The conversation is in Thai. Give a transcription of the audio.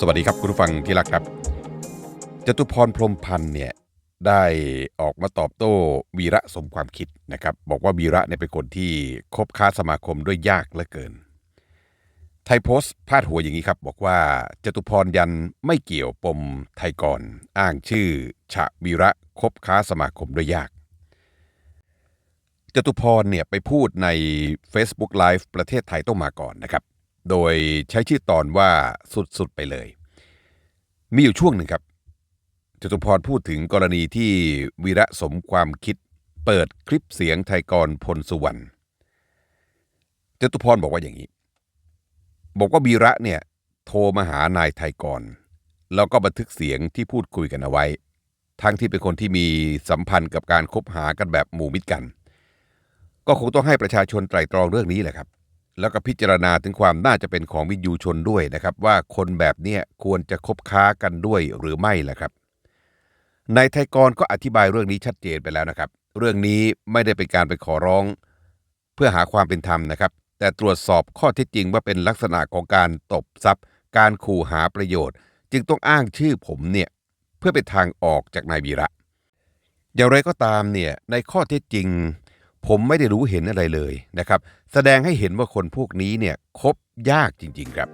สวัสดีครับคุณผู้ฟังที่รักครับจตุพรพรมพันธ์เนี่ยได้ออกมาตอบโต้วีระสมความคิดนะครับบอกว่าวีระเนี่ยเป็นคนที่คบค้าสมาคมด้วยยากเหลือเกิน ไทยโพสต์พาดหัวอย่างนี้ครับ บอกว่าจตุพรยันไม่เกี่ยวปมไทยกรอ้างชื่อ ฉะวีระคบค้าสมาคมด้วยยากจตุพรเนี่ยไปพูดใน Facebook Live ประเทศไทยต้องมาก่อนนะครับ โดยใช้ชื่อตอนว่าสุดๆไปเลย มีอยู่ช่วงหนึ่งครับจตุพรพูดถึงกรณีที่วีระสมความคิด เปิดคลิปเสียงไทยกรพลสุวรรณจตุพรบอกว่าอย่างนี้ บอกว่าวีระเนี่ยโทรมาหานายไทยกร แล้วก็บันทึกเสียงที่พูดคุยกันเอาไว้ ทั้งที่เป็นคนที่มีสัมพันธ์กับการคบหากันแบบหมู่มิตรกัน ก็คงต้องให้ประชาชนไตร่ตรองเรื่องนี้แหละครับ แล้วก็พิจารณาถึงความน่าจะเป็นของวินยูชนด้วยนะครับ ว่าคนแบบนี้ควรจะคบค้ากันด้วยหรือไม่ล่ะครับนายไทยกรก็อธิบายเรื่องนี้ชัดเจนไปแล้วนะครับ เรื่องนี้ไม่ได้เป็นการไปขอร้อง เพื่อหาความเป็นธรรมนะครับ แต่ตรวจสอบข้อเท็จจริงว่าเป็นลักษณะของการตบทรัพย์ การขู่หาประโยชน์ จึงต้องอ้างชื่อผมเนี่ยเพื่อเป็นทางออกจากนายวีระ อย่างไรก็ตามเนี่ยในข้อเท็จจริง ผมไม่ได้รู้เห็นอะไรเลยนะครับ แสดงให้เห็นว่าคนพวกนี้เนี่ยคบยากจริง ๆ ครับ